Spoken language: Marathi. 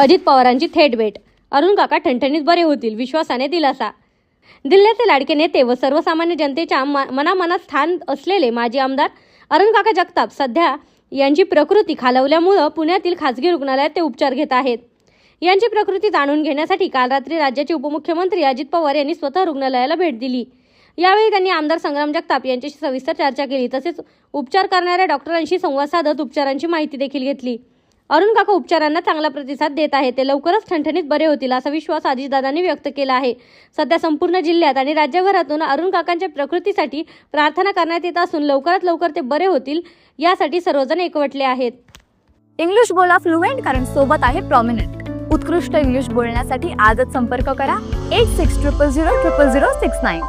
अजित पवारांची थेट भेट. अरुण काका ठणठणीत बरे होतील विश्वासाने दिलासा. दिल्लीचे लाडके नेते व सर्वसामान्य जनतेच्या म- मनामनात स्थान असलेले माजी आमदार अरुण काका जगताप सध्या यांची प्रकृती खालवल्यामुळं पुण्यातील खासगी रुग्णालयात ते उपचार घेत आहेत. यांची प्रकृती जाणून घेण्यासाठी काल रात्री राज्याचे उपमुख्यमंत्री अजित पवार यांनी स्वतः रुग्णालयाला भेट दिली. यावेळी त्यांनी आमदार संग्राम जगताप यांच्याशी सविस्तर चर्चा केली. तसेच उपचार करणाऱ्या डॉक्टरांशी संवाद साधत उपचारांची माहिती देखील घेतली. अरुण काका उपचारांना चांगला प्रतिसाद देत आहे ते लवकरच ठणठणीत बरे होतील असा विश्वास आजीदादांनी व्यक्त केला आहे. सध्या संपूर्ण जिल्ह्यात आणि राज्यभरातून अरुण काकांच्या प्रकृतीसाठी प्रार्थना करण्यात येत असून लवकरात लवकर ते बरे होतील यासाठी सर्वजण एकवटले आहेत. इंग्लिश बोला फ्लुएंट कारण सोबत आहे प्रॉमिनंट उत्कृष्ट इंग्लिश बोलण्यासाठी आजच संपर्क करा. Eight six triple zero triple zero six nine